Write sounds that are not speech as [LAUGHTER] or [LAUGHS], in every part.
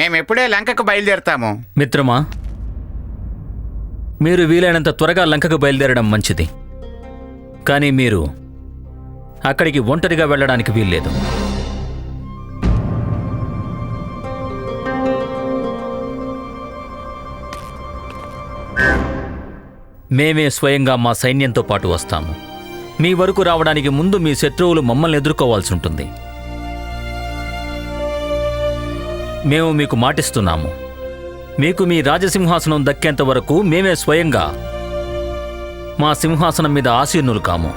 మేమెప్పుడే లంకకు బయలుదేరతాము. మిత్రమా మీరు వీలైనంత త్వరగా లంకకు బయలుదేరడం మంచిది. కానీ మీరు అక్కడికి ఒంటరిగా వెళ్ళడానికి వీల్లేదు. మేమే స్వయంగా మా సైన్యంతో పాటు వస్తాము. మీ వరకు రావడానికి ముందు మీ శత్రువులు మమ్మల్ని ఎదుర్కోవాల్సి ఉంటుంది. మేము మీకు మాటిస్తున్నాము. మీకు మీ రాజసింహాసనం దక్కేంత వరకు మేమే స్వయంగా మా సింహాసనం మీద ఆసీనులు కాము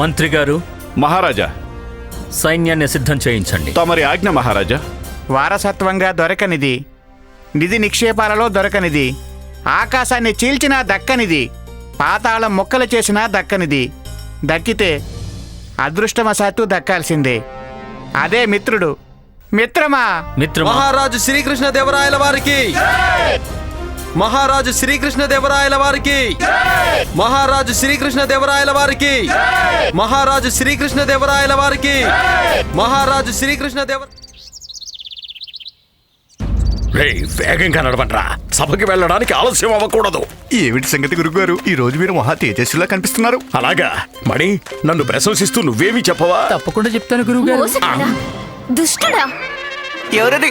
మంత్రి గారు మహారాజా. సైన్యాన్ని సిద్ధం చేయించండి. తమరి ఆజ్ఞ మహారాజా. వారసత్వంగా దొరకనిది. నిధి నిక్షేపాలలో దొరకనిది. ఆకాశాన్ని చీల్చినా దక్కనిది. పాతాళం మొక్కలు చేసినా దక్కనిది. దక్కితే అదృష్టవశాత్తు దక్కాల్సిందే. అదే మిత్రుడు. మిత్రమా? మిత్రమా? మహారాజు శ్రీకృష్ణ దేవరాయల వారికి. మహారాజు శ్రీకృష్ణ దేవరాయల వారికి. మహారాజు శ్రీకృష్ణ దేవరాయల వారికి. మహారాజు శ్రీకృష్ణ దేవరాయల వారికి. మహారాజు శ్రీకృష్ణ రేయ్ వేగంగా నడవండ్రా. సభకి వెళ్ళడానికి ఆలస్యం అవ్వకూడదు. ఏమిటి సంగతి గురుగారు? ఈ రోజు మీరు మహా తేజస్సులా కనిపిస్తున్నారు. అలాగా. మణి నన్ను ప్రశంసిస్తూ నువ్వేమీ చెప్పవా? తప్పకుండా చెప్తాను గురువుగారు దుష్టుడా. ఎవరది?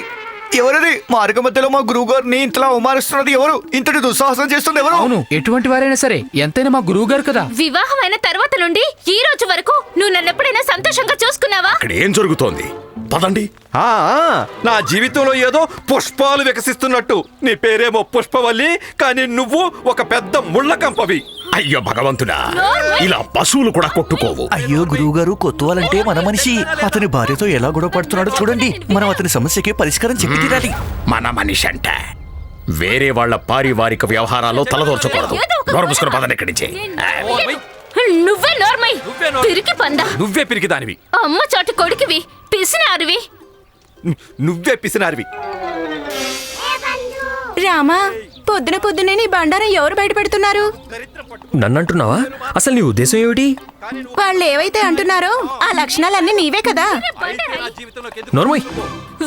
ఎవరది? మార్గ మధ్యలో మా గురువు గారిని ఇంతలా అవమానిస్తున్నది ఎవరు? ఇంతటి దుస్సాహసం చేస్తుంది ఎవరు? అవును ఎటువంటి వారైనా సరే ఎంతైనా మా గురువు గారు కదా. వివాహమైన తర్వాత నుండి ఈ రోజు వరకు నువ్వు నన్నెప్పుడైనా సంతోషంగా చూసుకున్నావా? ఇక్కడ ఏం జరుగుతోంది? పదండి. ఆ, ఆ, నా జీవితంలో ఏదో పుష్పాలు వికసిస్తున్నట్టు. నీ పేరేమో పుష్పవల్లి కానీ నువ్వు ఒక పెద్ద ముళ్ళ కంపవి అయ్యో భగవంతుడా ఇలా పశువులు కూడా కొట్టుకోవు. అయ్యో గురువు గారు కొత్తవాలంటే మన మనిషి. అతని భార్యతో ఎలా గొడవ పడుతున్నాడో చూడండి. మనం అతని సమస్యకి పరిష్కారం చెప్పి తీరాలి. మన మనిషి అంట వేరే వాళ్ళ పారివారిక వ్యవహారాల్లో తలదోర్చకూడదు. నోరు మూసుకుని పదండి ఇక్కడి నుంచి. నువ్వే నోర్మై. తిరిగి పందా. నువ్వే పిరికిదానివి. అమ్మ చాటు కొడుకువి. పిసినారివి నువ్వే పిసినారివి. రామా పొద్దున పొద్దునే నీ బండారం ఎవరు బయట పెడుతున్నారు? నన్నంటున్నావా? అసలు నీ ఉద్దేశం ఏమిటి? వాళ్ళు ఏవైతే అంటున్నారో ఆ లక్షణాలన్నీ నీవే కదా. నోర్మయ్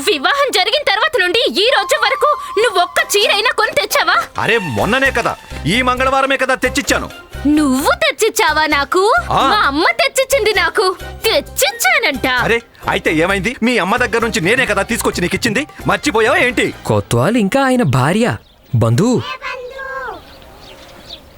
వివాహం జరిగిన తర్వాత నుండి ఈ రోజు వరకు నువ్వు ఒక్క చీరైనా కొని తెచ్చావా? అరే మొన్ననే కదా. ఈ మంగళవారమే కదా తెచ్చిచ్చాను. నువ్వు తెచ్చిచ్చావా నాకు? ఆ. మా అమ్మ తెచ్చిచ్చింది నాకు. తెచ్చిచ్చానంట. అరే అయితే ఏమైంది? మీ అమ్మ దగ్గర నుంచి నేనే కదా తీసుకొచ్చి నీకు ఇచ్చింది? మర్చిపోయావా ఏంటి? కొత్వాల్ ఇంకా ఆయన భార్య. బంధు.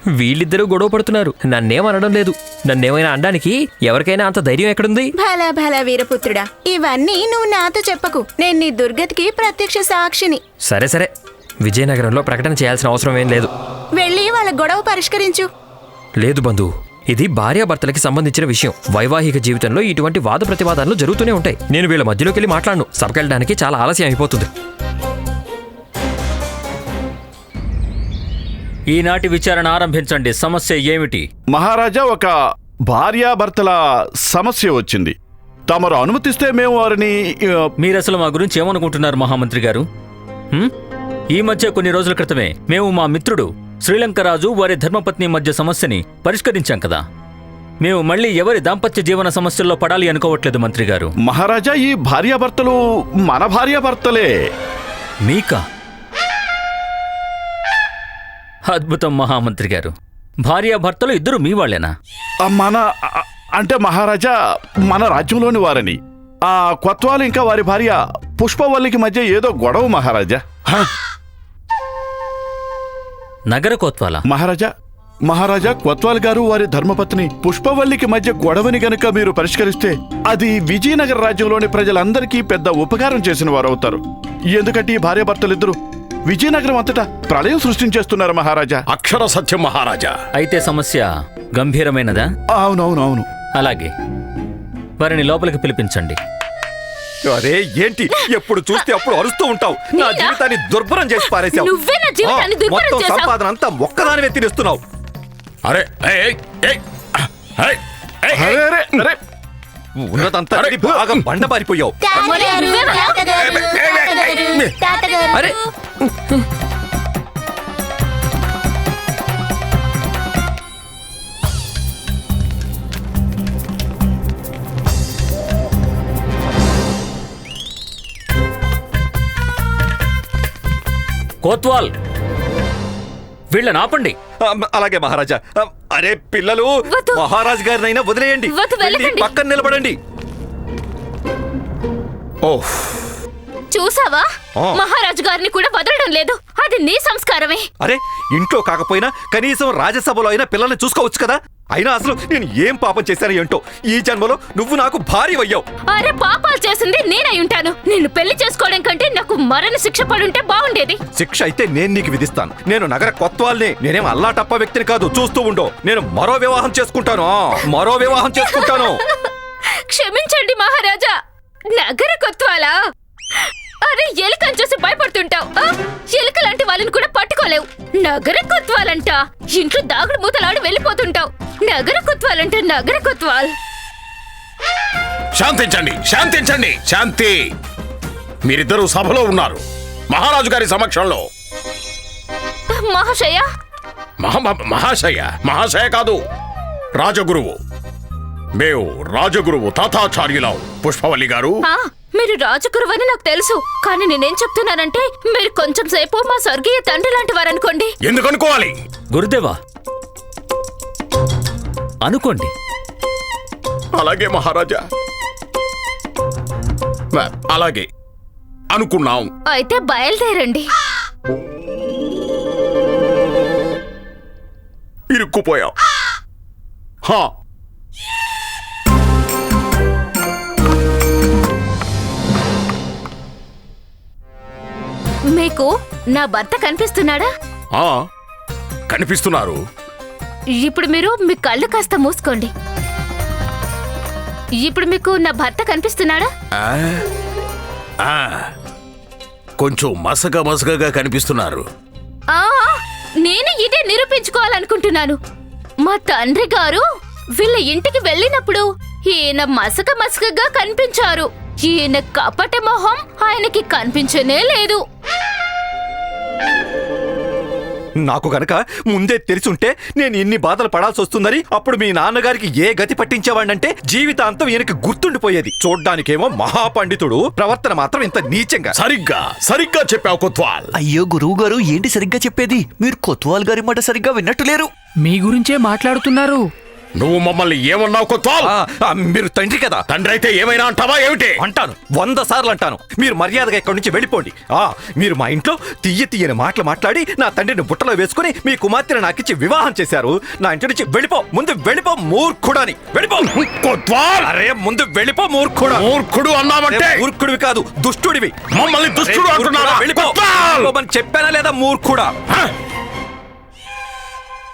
వీళ్ళిద్దరూ గొడవ పడుతున్నారు. నన్నేమనడం లేదు. నన్నేమైనా అనడానికి ఎవరికైనా అంత ధైర్యం ఎక్కడుంది? భలా భలా వీరపుత్రుడా. ఇవన్నీ నువ్వు నాతో చెప్పకు. నేను నీ దుర్గతికి ప్రత్యక్ష సాక్షిని. సరే సరే. విజయనగరంలో ప్రకటన చేయాల్సిన అవసరం ఏం లేదు. వెళ్ళి వాళ్ళ గొడవ పరిష్కరించు. లేదు బంధు ఇది భార్యాభర్తలకి సంబంధించిన విషయం. వైవాహిక జీవితంలో ఇటువంటి వాద ప్రతివాదాలు జరుగుతూనే ఉంటాయి. నేను వీళ్ళ మధ్యలోకి వెళ్ళి మాట్లాడను. సభకెళ్ళడానికి చాలా ఆలస్యం అయిపోతుంది. ఈనాటి విచారణ ఆరంభించండి. సమస్య ఏమిటి? మహారాజా ఒక భార్యాభర్తల సమస్య వచ్చింది. తమరు అనుమతిస్తే మేము వారిని ఆ, మీరసలు మా గురించి ఏమనుకుంటున్నారు మహామంత్రి గారు? ఈ మధ్య కొన్ని రోజుల క్రితమే మేము మా మిత్రుడు శ్రీలంక రాజు వారి ధర్మపత్ని మధ్య సమస్యని పరిష్కరించాం కదా. మేము మళ్ళీ ఎవరి దాంపత్య జీవన సమస్యల్లో పడాలి అనుకోవట్లేదు మంత్రి గారు. మహారాజా ఈ భార్యాభర్తలు మన భార్యాభర్తలే. మీకా? అద్భుతం మహామంత్రి గారు. భార్యాభర్తలు ఇద్దరు మీ వాళ్ళేనా? ఆ, మన ఆ, అంటే మహారాజా మన రాజ్యంలోని వారని. ఆ కొత్వాలు ఇంకా వారి భార్య పుష్పవల్లికి మధ్య ఏదో గొడవ మహారాజా. హ, నగర కోత్వాల. మహారాజా మహారాజా కొత్వాల్ గారు వారి ధర్మపత్ని పుష్పవల్లికి మధ్య గొడవని గనుక మీరు పరిష్కరిస్తే అది విజయనగర రాజ్యంలోని ప్రజలందరికీ పెద్ద ఉపకారం చేసిన వారు అవుతారు ఎందుకంటే ఈ భార్యాభర్తలిద్దరూ విజయనగరం అంతటా ప్రళయం సృష్టించేస్తున్నారు మహారాజా. అక్షర సత్యం మహారాజా. అయితే సమస్య గంభీరమైనదా? అవునవునవును. అలాగే. వారిని లోపలికి పిలిపించండి. అరే ఏంటి ఎప్పుడు చూస్తే అప్పుడు అరుస్తూ ఉంటావు నా నేనా? జీవితాన్ని దుర్భరం చేసి పారేశావు నువ్వే నా జీవితాన్ని దుర్భరం మొత్తం. సంపాదన అంతా ఒక్కదానివే తినేస్తున్నావు అరే ఏయ్, ఏయ్, ఏయ్, ఏయ్, ఏయ్. అరే అరే ఉన్నదంతా తిని బాగా బండబారిపోయావు అరే కోత్వాల్. వీళ్ళని ఆపండి. అలాగే మహారాజా. అరే పిల్లలు. మహారాజ్ గారినైనా వదిలేయండి. పక్కన నిలబడండి. ఓహ్. చూసావా. మహారాజు గారిని కూడా వదలడం లేదు. అది నీ సంస్కారమే. అరే ఇంట్లో కాకపోయినా కనీసం రాజ్యసభలో అయినా పిల్లల్ని చూసుకోవచ్చు కదా? అయినా అసలు నేను ఏం పాపం చేశాను ఏంటో? ఈ జన్మలో నువ్వు నాకు భారీ అయ్యావు. అరే పాపాలు చేసింది నేనై ఉంటాను. నిన్ను పెళ్ళి చేసుకోవడం కంటే నాకు మరణ శిక్ష పడుంటే బాగుండేది. శిక్ష అయితే నేను నీకు విధిస్తాను. నేను నగర కొత్వాల్ని. నేనేం అల్లా టప్ప వ్యక్తిని కాదు. చూస్తూ ఉండో. నేను మరో వివాహం చేసుకుంటాను. మరో వివాహం చేసుకుంటాను. [LAUGHS] క్షమించండి మహారాజా. నగర కొత్వాలా? అరే ఎలుకని చూసి భయపడుతుంటావు? ఎలుక లాంటి వాళ్ళని కూడా పట్టుకోలేవు. నగర కొత్వాలంట. ఇంట్లో దాగుడు మూతలాడి వెళ్ళిపోతుంటావు. నగర కొత్వాలంట నగర కొత్వాల్. శాంతించండి శాంతించండి శాంతి. మీరిద్దరూ సభలో ఉన్నారు మహారాజు గారి సమక్షంలో. మహాశయ? మహా మహాశయ మహాశయ కాదు రాజగురువు. మేము రాజగురువు తాతాచార్యులం పుష్పవల్లి గారు. ఆ, మీరు రాజగురువని నాకు తెలుసు. కానీ నేనేం చెప్తున్నానంటే మీరు కొంచెం సేపు మా స్వర్గీయ తండ్రి లాంటి వారనుకోండి. ఎందుకు అనుకోవాలి గురుదేవా అనుకోండి. అలాగే మహారాజా. అలాగే. అనుకున్నాం. అయితే బయలుదేరండి. ఇరుక్కుపోయాం. హా మీకు నా భర్త కనిపిస్తున్నాడా? ఆ, కనిపిస్తున్నారు. ఇప్పుడు మీరు మీ కళ్ళు కాస్త మూసుకోండి. ఇప్పుడు మీకు నా భర్త కనిపిస్తున్నాడా? ఆ, ఆ, కొంచెం మసక మసకగా కనిపిస్తున్నారు. ఆ నేను ఇదే నిరూపించుకోవాలనుకుంటున్నాను. మా తండ్రి గారు వీళ్ళ ఇంటికి వెళ్ళినప్పుడు ఈయన మసక మసకగా కనిపించారు. ఈయన కపట మొహం ఆయనకి కనిపించనే లేదు. నాకు గనక ముందే తెలిసుంటే నేను ఇన్ని బాధలు పడాల్సి వస్తుందని అప్పుడు మీ నాన్నగారికి ఏ గతి పట్టించేవాడంటే జీవితాంతం ఈయనకి గుర్తుండిపోయేది. చూడ్డానికేమో మహాపండితుడు ప్రవర్తన మాత్రం ఇంత నీచంగా. సరిగ్గా సరిగ్గా చెప్పావు కొత్వాల్. అయ్యో గురువు గారు ఏంటి సరిగ్గా చెప్పేది? మీరు కొత్వాల్ గారి మాట సరిగ్గా విన్నట్టు లేరు. మీ గురించే మాట్లాడుతున్నారు. నువ్వు మమ్మల్ని ఏమన్నావు కొత్వాల్ ఆ, ఆ, మీరు తండ్రి కదా. తండ్రి అయితే ఏమైనా అంటావా? ఏమిటి? అంటాను. వంద సార్లు అంటాను. మీరు మర్యాదగా ఇక్కడి నుంచి వెళ్ళిపోండి. ఆ మీరు మా ఇంట్లో తీయ తీయని మాటలు మాట్లాడి నా తండ్రిని బుట్టలో వేసుకుని మీ కుమార్తెను నాకిచ్చి వివాహం చేశారు. నా ఇంటి నుంచి వెళ్ళిపో. ముందు వెళ్ళిపో మూర్ఖుడని. వెళ్ళిపో. కొత్వాల్ అరే ముందు వెళ్ళిపో మూర్ఖుడా. మూర్ఖుడు అన్నావంటే? అరే, మూర్ఖుడివి కాదు దుష్టుడివి. మమ్మల్ని దుష్టుడు అంటున్నావా వెళ్ళిపో. కొత్వాల్! వెళ్ళిపోమని చెప్పానా లేదా మూర్ఖుడా? హ!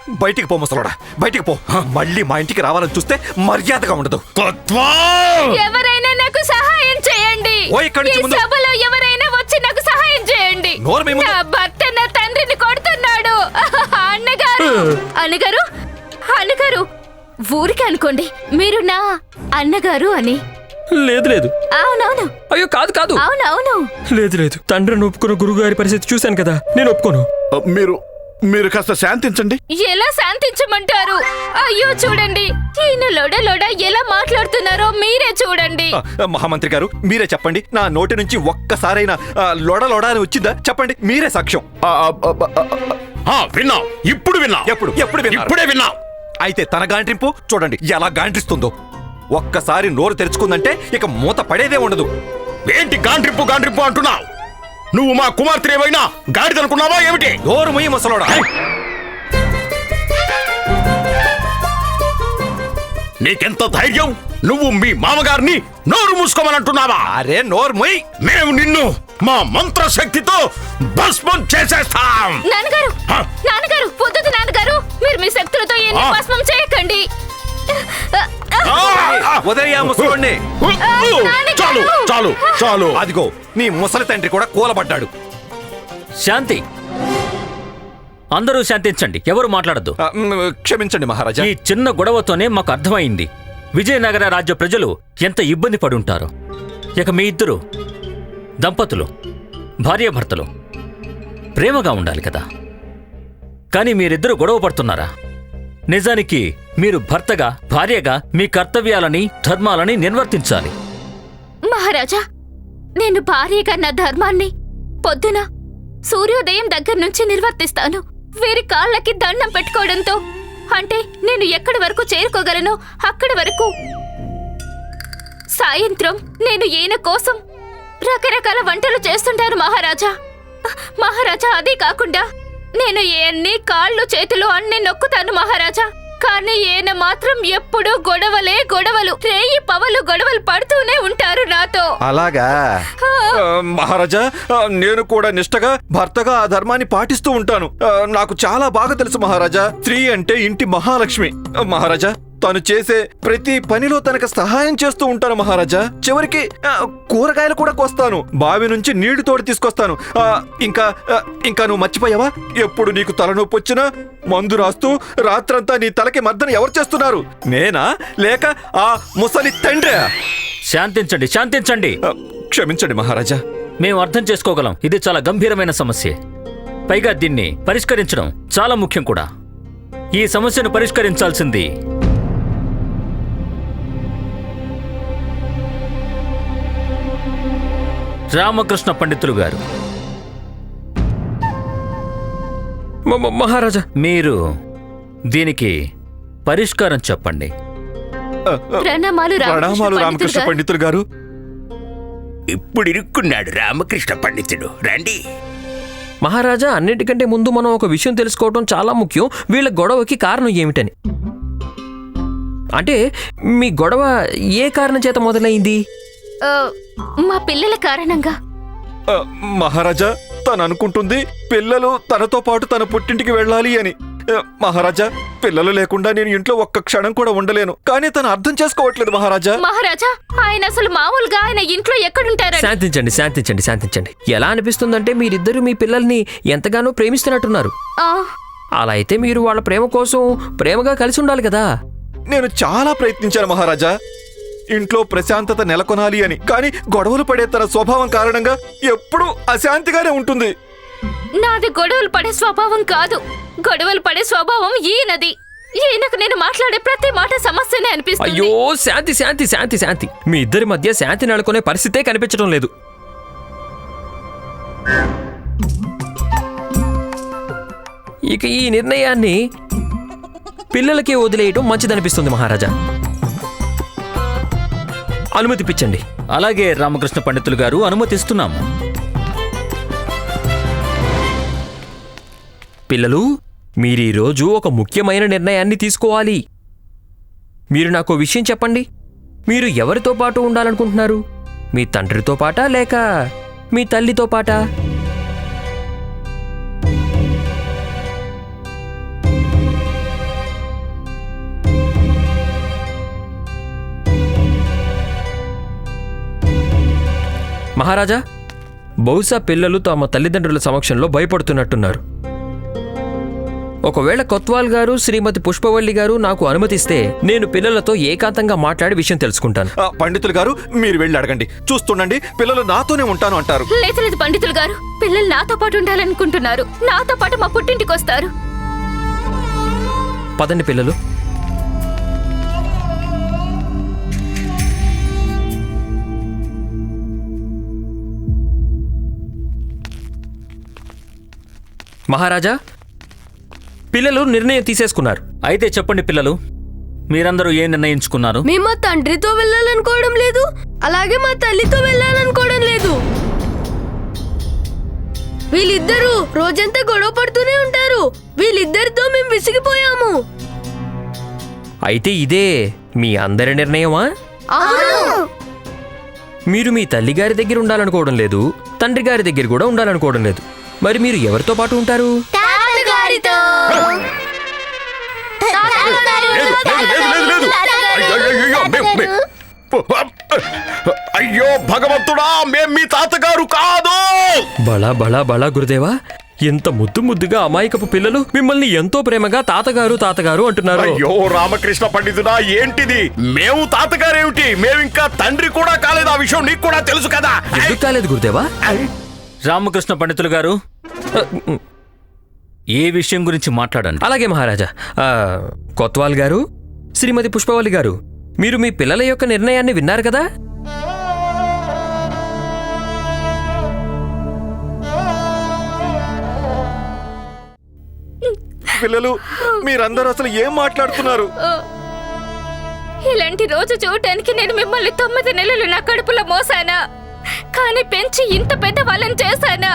బయటికి పో ముసలోడా. బయటికి పో. మళ్ళీ మా ఇంటికి రావాలని చూస్తే మర్యాదగా ఉండదు. ఎవరైనా నాకు సహాయం చేయండి. ఓ, ఇక్కడి నుంచి ఈ ముందు. సభలో ఎవరైనా వచ్చి నాకు సహాయం చేయండి. నోరు మీ ముందు. నా భర్త నా తండ్రిని కొడుతున్నాడు. [LAUGHS] అన్నగారు. అన్నగారు? అన్నగారు ఊరికి అనుకోండి మీరు నా అన్నగారు అని. లేదు లేదు. అవునవును. అయ్యో కాదు కాదు. అవునవును. లేదు లేదు. తండ్రిని ఒప్పుకున్న గురువు గారి పరిస్థితి చూశాను కదా. నేను ఒప్పుకోను. మీరు మీరు కాస్త శాంతించండి. ఎలా శాంతించమంటారు? అయ్యో చూడండి. ఈయన లొడ లొడ ఎలా మాట్లాడుతున్నారో మీరే చూడండి. మహామంత్రి గారు మీరే చెప్పండి. నా నోటి నుంచి ఒక్కసారైనా లొడ లొడ అని వచ్చిందా? చెప్పండి మీరే సాక్ష్యం. విన్నాం. ఇప్పుడు విన్నాం. ఎప్పుడు ఎప్పుడు? ఇప్పుడే విన్నాం. అయితే తన గాంట్రింపు చూడండి ఎలా గాంట్రిస్తుందో ఒక్కసారి నోరు తెరుచుకుందంటే ఇక మూత పడేదే ఉండదు. ఏంటి గాండ్రిప్పు గాండ్రిప్పు అంటున్నావు? నువ్వు మా కుమార్తె ఏమైనా గాడిదనుకున్నావా ఏమిటి? నోరు ముయ్యి ముసలోడా. నీకెంత ధైర్యం? నువ్వు మీ మామగారిని నోరు మూసుకోమనంటున్నావా? అరే నోరు ముయ్. మేము నిన్ను మా మంత్రశక్తితో భస్మం చేసేస్తాం. నాన్నగారు హ? నాన్నగారు పొద్దుది నాన్నగారు. మీరు మీ శక్తులతో ఎన్ని. భస్మం చేయకండి. ఉదయ ముసలోడిని. చాలు చాలు చాలు అదిగో నీ ముసలి తండ్రి కూడా కూలబడ్డాడు. శాంతి. అందరూ శాంతించండి ఎవరు మాట్లాడద్దు. క్షమించండి మహారాజా. ఈ చిన్న గొడవతోనే మాకు అర్థమైంది. విజయనగర రాజ్య ప్రజలు ఎంత ఇబ్బంది పడుంటారో. ఇక మీ ఇద్దరు దంపతులు భార్యాభర్తలు ప్రేమగా ఉండాలి కదా. కానీ మీరిద్దరూ గొడవ పడుతున్నారా? నిజానికి మీరు భర్తగా భార్యగా మీ కర్తవ్యాలని ధర్మాలని నిర్వర్తించాలి. మహారాజా నేను భార్యగా నా ధర్మాన్ని పొద్దున సూర్యోదయం దగ్గర నుంచి నిర్వర్తిస్తాను. వీరి కాళ్ళకి దండం పెట్టుకోవడంతో అంటే నేను ఎక్కడి వరకు చేరుకోగలను? అక్కడి వరకు. సాయంత్రం నేను ఈయన కోసం రకరకాల వంటలు చేస్తుంటారు మహారాజా. మహారాజా అదే కాకుండా నేను ఎన్ని కాళ్ళు చేతులు అన్ని నొక్కుతాను మహారాజా. కానీ ఈయన మాత్రం ఎప్పుడూ గొడవలే గొడవలు రేయి పవలు గొడవలు పడుతూనే ఉంటారు నాతో. అలాగా? మహారాజా నేను కూడా నిష్టగా భర్తగా ఆ ధర్మాన్ని పాటిస్తూ ఉంటాను. నాకు చాలా బాగా తెలుసు మహారాజా. స్త్రీ అంటే ఇంటి మహాలక్ష్మి. మహారాజా తను చేసే ప్రతి పనిలో తనకు సహాయం చేస్తూ ఉంటాను మహారాజా. చివరికి కూరగాయలు కూడా కోస్తాను. బావి నుంచి నీళ్ళు తోడి తీసుకొస్తాను. ఇంకా ఇంకా నువ్వు మర్చిపోయావా? ఎప్పుడు నీకు తలనొప్పి వచ్చినా మందు రాస్తూ రాత్రంతా నీ తలకి మర్దన ఎవరు చేస్తున్నారు? నేనా? లేక ఆ ముసలి తండ్రి? శాంతించండి శాంతించండి. క్షమించండి మహారాజా. మేము అర్థం చేసుకోగలం. ఇది చాలా గంభీరమైన సమస్య. పైగా దీన్ని పరిష్కరించడం చాలా ముఖ్యం కూడా. ఈ సమస్యను పరిష్కరించాల్సింది రామకృష్ణ పండితులు గారు. మహారాజా. మీరు దీనికి పరిష్కారం చెప్పండి. ప్రణామాలు ప్రణామాలు రామకృష్ణ. పండితులు గారు. ఇప్పుడు ఇరుక్కున్నాడు రామకృష్ణ పండితుడు. రండి. మహారాజా అన్నిటికంటే ముందు మనం ఒక విషయం తెలుసుకోవడం చాలా ముఖ్యం. వీళ్ళ గొడవకి కారణం ఏమిటని. అంటే మీ గొడవ ఏ కారణం చేత మొదలైంది? మా పిల్లల కారణంగా. మహారాజా తను అనుకుంటుంది పిల్లలు తనతో పాటు తన పుట్టింటికి వెళ్ళాలి అని. మహారాజా పిల్లలు లేకుండా నేను ఇంట్లో ఒక్క క్షణం కూడా ఉండలేను. కానీ తను అర్థం చేసుకోవట్లేదు మహారాజా. మహారాజా ఆయన అసలు మామూలుగా ఆయన ఇంట్లో ఎక్కడుంటారని. శాంతించండి శాంతించండి శాంతించండి. ఎలా అనిపిస్తుందంటే మీరిద్దరూ మీ పిల్లల్ని ఎంతగానో ప్రేమిస్తున్నట్టున్నారు. అలా అయితే మీరు వాళ్ళ ప్రేమ కోసం ప్రేమగా కలిసి ఉండాలి కదా. నేను చాలా ప్రయత్నించాను మహారాజా. ఇంట్లో ప్రశాంతత నెలకొనాలి అని. కానీ గొడవలు పడే తన స్వభావం కారణంగా ఎప్పుడూ అశాంతిగానే ఉంటుంది. నాది గొడవలు పడే స్వభావం కాదు. గొడవలు పడే స్వభావం ఈయనది ఈయనకు నేను మాట్లాడే ప్రతి మాట సమస్యనే అనిపిస్తుంది. అయ్యో శాంతి శాంతి శాంతి శాంతి. మీ ఇద్దరి మధ్య శాంతి నెలకొనే పరిస్థితే కనిపించడం లేదు. ఇక ఈ నిర్ణయాన్ని పిల్లలకే వదిలేయటం మంచిదనిపిస్తుంది మహారాజా. అనుమతిపించండి అలాగే రామకృష్ణ పండితులు గారు అనుమతిస్తున్నాము. పిల్లలు మీరీరోజు ఒక ముఖ్యమైన నిర్ణయాన్ని తీసుకోవాలి. మీరు నాకు విషయం చెప్పండి. మీరు ఎవరితో పాటు ఉండాలనుకుంటున్నారు? మీ తండ్రితో పాటా లేక మీ తల్లితో పాటా? మహారాజా బహుశా పిల్లలు తమ తల్లిదండ్రుల సమక్షంలో భయపడుతున్నట్టున్నారు. ఒకవేళ కొత్వాల్ గారు శ్రీమతి పుష్పవల్లి గారు నాకు అనుమతిస్తే నేను పిల్లలతో ఏకాంతంగా మాట్లాడి విషయం తెలుసుకుంటాను. ఆ, పండితులు గారు మీరు వెళ్ళి అడగండి. చూస్తుండండి పిల్లలు నాతోనే ఉంటాను అంటారు. లేదు లేదు పండితులు గారు పిల్లలు నాతో పాటు ఉండాలనుకుంటున్నారు. నాతో పాటు మా పుట్టింటికి వస్తారు పదండి పిల్లలు. మహారాజా పిల్లలు నిర్ణయం తీసేసుకున్నారు. అయితే చెప్పండి పిల్లలు మీరందరూ ఏం నిర్ణయించుకున్నారు? మేము మా తండ్రితో వెళ్ళాలనుకోవడం లేదు అలాగే మా తల్లితో వెళ్ళాలనుకోవడం లేదు. వీళ్ళిద్దరూ రోజంతా గొడవ పడుతూనే ఉంటారు వీళ్ళిద్దరితో మేము విసిగిపోయాము. అయితే ఇదే మీ అందరి నిర్ణయమా? మీరు మీ తల్లి గారి దగ్గర ఉండాలనుకోవడం లేదు తండ్రి గారి దగ్గర కూడా ఉండాలనుకోవడం లేదు. మరి మీరు ఎవరితో పాటు ఉంటారు? తాతగారితో. అయ్యో, భగవంతుడా మేం మీ తాతగారు కాదు. బలా బలా బలా గురుదేవా ఎంత ముద్దు ముద్దుగా అమాయకపు పిల్లలు మిమ్మల్ని ఎంతో ప్రేమగా తాతగారు తాతగారు అంటున్నారు. అయ్యో రామకృష్ణ పండితుడా ఏంటిది? మేము తాతగారేమిటి? మేమింకా తండ్రి కూడా కాలేదు ఆ విషయం నీకు కూడా తెలుసు కదా. ఎందుకు కాలేదు గురుదేవా? రామకృష్ణ పండితులు గారు? ఏ విషయం గురించి మాట్లాడండి? అలాగే మహారాజా. కొత్వాల్ గారు శ్రీమతి పుష్పవల్లి గారు మీరు మీ పిల్లల యొక్క నిర్ణయాన్ని విన్నారు కదా? పిల్లలు మీరందరూ అసలు ఏం మాట్లాడుతున్నారు? ఇలాంటి రోజు చూడటానికి నేను మిమ్మల్ని తొమ్మిది నెలలు నా కడుపులో మోసానా? కానీ పెంచి ఇంత పెద్ద వాళ్ళని చేశానా?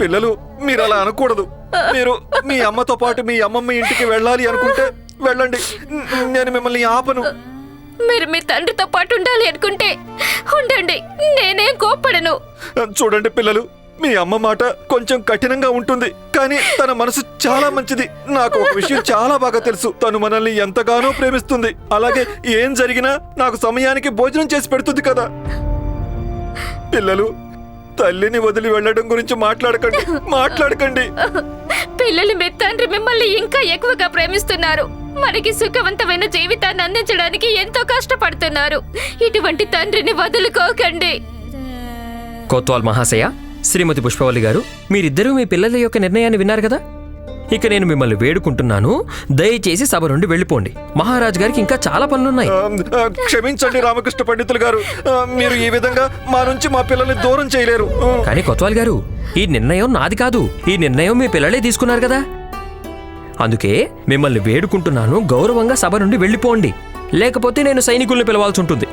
పిల్లలు మీరు అలా అనకూడదు. మీరు మీ అమ్మతో పాటు మీ అమ్మమ్మ ఇంటికి వెళ్ళాలి అనుకుంటే వెళ్ళండి. నేను మిమ్మల్ని ఆపను. మీరు మీ తండ్రితో పాటు ఉండాలి అనుకుంటే ఉండండి. నేనేం కోప్పడను. చూడండి పిల్లలు మీ అమ్మ మాట కొంచెం కఠినంగా ఉంటుంది కానీ తన మనసు చాలా మంచిది. నాకు ఒక విషయం చాలా బాగా తెలుసు. తను మనల్ని ఎంతగానో ప్రేమిస్తుంది. అలాగే ఏం జరిగినా నాకు సమయానికి భోజనం చేసి పెడుతుంది కదా. పిల్లలు తల్లిని వదిలి వెళ్ళడం గురించి మాట్లాడకండి. మాట్లాడకండి. పిల్లలు మీ తండ్రి మిమ్మల్ని ఇంకా ఎక్కువగా ప్రేమిస్తున్నారు. మనకి సుఖవంతమైన జీవితాన్ని అందించడానికి ఎంతో కష్టపడుతున్నారు. ఇటువంటి తండ్రిని వదులుకోకండి. కోత్వాల్ మహాశయ శ్రీమతి పుష్పవల్లి గారు మీరిద్దరూ మీ పిల్లల యొక్క నిర్ణయాన్ని విన్నారు కదా? ఇక నేను మిమ్మల్ని వేడుకుంటున్నాను. దయచేసి సభ నుండి వెళ్ళిపోండి. మహారాజు గారికి ఇంకా చాలా పనులున్నాయి. క్షమించండి రామకృష్ణ పండితులు గారు. మీరు ఈ విధంగా మా నుంచి మా పిల్లల్ని దూరం చేయలేరు. కానీ కొత్వాల్ గారు ఈ నిర్ణయం నాది కాదు. ఈ నిర్ణయం మీ పిల్లలే తీసుకున్నారు కదా? అందుకే మిమ్మల్ని వేడుకుంటున్నాను. గౌరవంగా సభ నుండి వెళ్ళిపోండి. లేకపోతే నేను సైనికుల్ని పిలవాల్సి ఉంటుంది.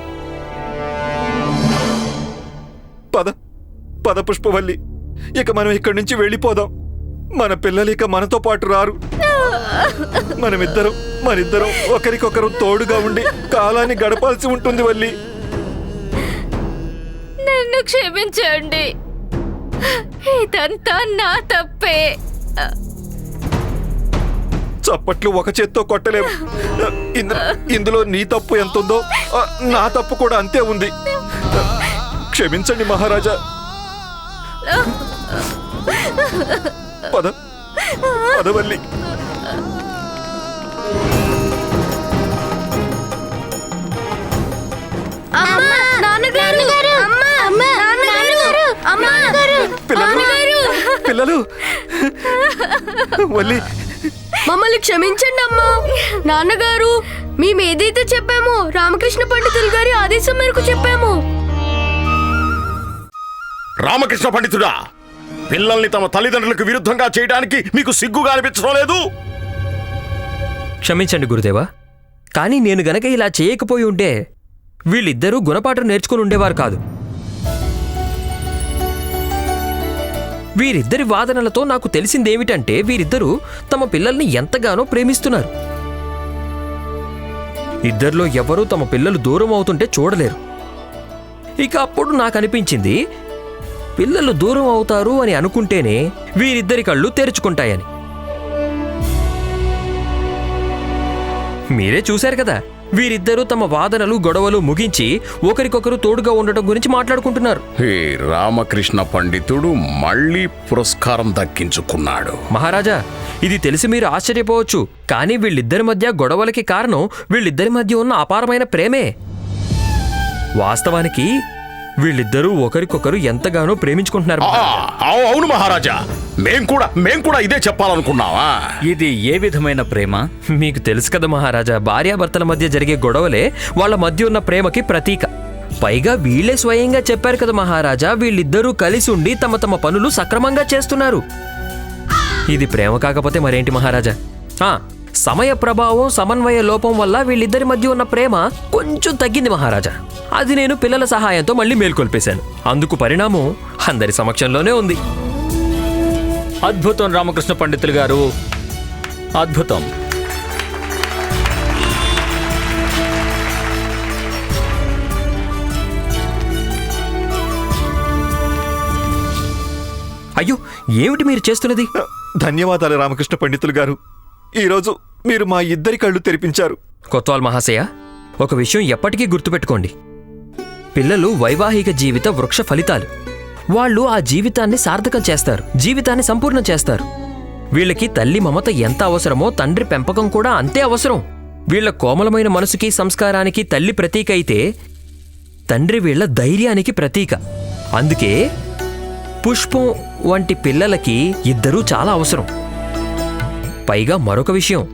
పద పుష్పవల్లి ఇక మనం ఇక్కడి నుంచి వెళ్ళిపోదాం. మన పిల్లలు ఇక మనతో పాటు రారు. మనమిద్దరం మనిద్దరం ఒకరికొకరు తోడుగా ఉండి కాలాన్ని గడపాల్సి ఉంటుంది వల్లి. నన్ను క్షమించండి. ఇదంతా నా తప్పే. చప్పట్లు ఒక చేత్తో కొట్టలేము ఇందు- ఇందులో నీ తప్పు ఎంత ఉందో నా తప్పు కూడా అంతే ఉంది. క్షమించండి మహారాజా. పద. పదవల్లి. పిల్లలు? పిల్లలు? వల్లి. మమ్మల్ని క్షమించండి అమ్మా. నాన్నగారు మేము ఏదైతే చెప్పామో రామకృష్ణ పండితులు గారి ఆదేశం మేరకు చెప్పాము. రామకృష్ణ పండితుడా పిల్లల్ని తమ తల్లిదండ్రులకు విరుద్ధంగా చేయడానికి మీకు సిగ్గుగా అనిపించడం లేదు? క్షమించండి గురుదేవా కానీ నేను గనక ఇలా చేయకపోయి ఉంటే వీళ్ళిద్దరూ గుణపాఠం నేర్చుకుని ఉండేవారు కాదు. వీరిద్దరి వాదనలతో నాకు తెలిసిందేమిటంటే వీరిద్దరూ తమ పిల్లల్ని ఎంతగానో ప్రేమిస్తున్నారు. ఇద్దరిలో ఎవరూ తమ పిల్లలు దూరం అవుతుంటే చూడలేరు. ఇక అప్పుడు నాకు అనిపించింది పిల్లలు దూరం అవుతారు అని అనుకుంటేనే వీరిద్దరి కళ్ళు తెరుచుకుంటాయని. మీరే చూశారు కదా వీరిద్దరూ తమ వాదనలు గొడవలు ముగించి ఒకరికొకరు తోడుగా ఉండటం గురించి మాట్లాడుకుంటున్నారు. ఈ రామకృష్ణ పండితుడు మళ్ళీ పురస్కారం దక్కించుకున్నాడు. మహారాజా ఇది తెలిసి మీరు ఆశ్చర్యపోవచ్చు కానీ వీళ్ళిద్దరి మధ్య గొడవలకి కారణం వీళ్ళిద్దరి మధ్య ఉన్న అపారమైన ప్రేమే. వాస్తవానికి వీళ్ళిద్దరూ ఒకరికొకరు ఎంతగానో ప్రేమించుకుంటున్నారు అవును మహారాజా. మేం కూడా మేం కూడా ఇదే చెప్పాలనుకున్నావా? ఇది ఏ విధమైన ప్రేమ? మీకు తెలుసు కదా మహారాజా భార్యాభర్తల మధ్య జరిగే గొడవలే వాళ్ళ మధ్య ఉన్న ప్రేమకి ప్రతీక. పైగా వీళ్ళే స్వయంగా చెప్పారు కదా మహారాజా వీళ్ళిద్దరూ కలిసి ఉండి తమ తమ పనులు సక్రమంగా చేస్తున్నారు. ఇది ప్రేమ కాకపోతే మరేంటి మహారాజా? ఆ, సమయ ప్రభావం సమన్వయ లోపం వల్ల వీళ్ళిద్దరి మధ్య ఉన్న ప్రేమ కొంచెం తగ్గింది మహారాజా. అది నేను పిల్లల సహాయంతో మళ్ళీ మేల్కొల్పేశాను. అందుకు పరిణామం అందరి సమక్షంలోనే ఉంది. అద్భుతం రామకృష్ణ పండితులు గారు. అద్భుతం. అయ్యో ఏమిటి మీరు చేస్తున్నది? ధన్యవాదాలు రామకృష్ణ పండితులు గారు. ఈరోజు మీరు మా ఇద్దరి కళ్ళు తెరిపించారు. కొత్వాల్ మహాశయ ఒక విషయం ఎప్పటికీ గుర్తుపెట్టుకోండి. పిల్లలు వైవాహిక జీవిత వృక్ష ఫలితాలు. వాళ్ళు ఆ జీవితాన్ని సార్థకం చేస్తారు జీవితాన్ని సంపూర్ణం చేస్తారు. వీళ్ళకి తల్లి మమత ఎంత అవసరమో తండ్రి పెంపకం కూడా అంతే అవసరం. వీళ్ళ కోమలమైన మనసుకి సంస్కారానికి తల్లి ప్రతీక అయితే తండ్రి వీళ్ళ ధైర్యానికి ప్రతీక. అందుకే పుష్పం వంటి పిల్లలకి ఇద్దరూ చాలా అవసరం. పైగా మరొక విషయం.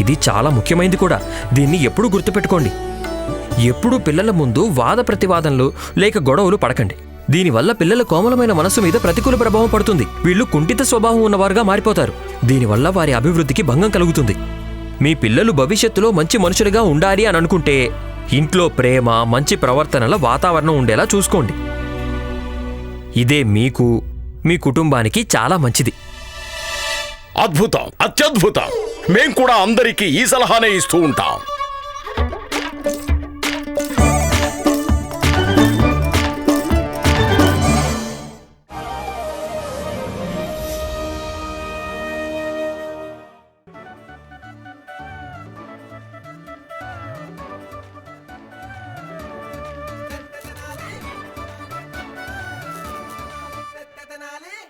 ఇది చాలా ముఖ్యమైనది కూడా. దీన్ని ఎప్పుడూ గుర్తుపెట్టుకోండి. ఎప్పుడూ పిల్లల ముందు వాద ప్రతివాదనలు లేక గొడవలు పడకండి. దీనివల్ల పిల్లల కోమలమైన మనసు మీద ప్రతికూల ప్రభావం పడుతుంది. వీళ్ళు కుంఠిత స్వభావం ఉన్నవారుగా మారిపోతారు. దీనివల్ల వారి అభివృద్ధికి భంగం కలుగుతుంది. మీ పిల్లలు భవిష్యత్తులో మంచి మనుషులుగా ఉండాలి అని అనుకుంటే ఇంట్లో ప్రేమ మంచి ప్రవర్తనల వాతావరణం ఉండేలా చూసుకోండి. ఇదే మీకు మీ కుటుంబానికి చాలా మంచిది. అద్భుతం అత్యద్భుతం. మేం కూడా అందరికీ ఈ సలహానే ఇస్తూ ఉంటాం.